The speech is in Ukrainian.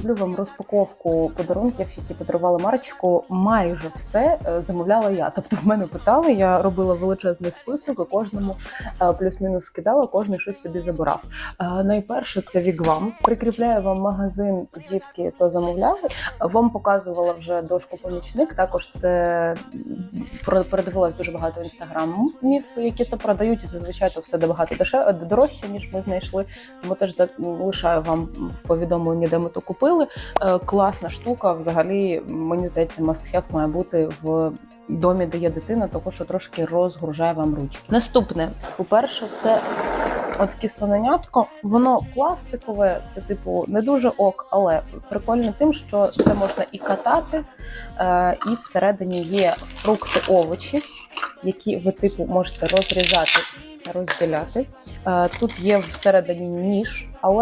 зроблю вам розпаковку подарунків, які подарували Марчику. Майже все е, замовляла я. Тобто, в мене питали, я робила величезний список, і кожному е, плюс-мінус скидала, кожен щось собі забирав. Е, Найперше це Вігвам. Прикріпляю вам магазин, звідки то замовляли. Вам показувала вже дошку помічник. Також це передивилась дуже багато інстаграмів, які то продають, і зазвичай то все набагато дорожче, ніж ми знайшли. Тому теж залишаю вам в повідомленні, де ми то купили. Е, Класна штука. Взагалі, мені здається, must have має бути в домі, де є дитина, тому що трошки розгружає вам ручки. Наступне, по-перше, це от кислоненятко. Воно пластикове, це типу не дуже ок, але прикольно тим, що це можна і катати, е, і всередині є фрукти, овочі, які ви типу можете розрізати, розділяти. Е, Тут є всередині ніж, але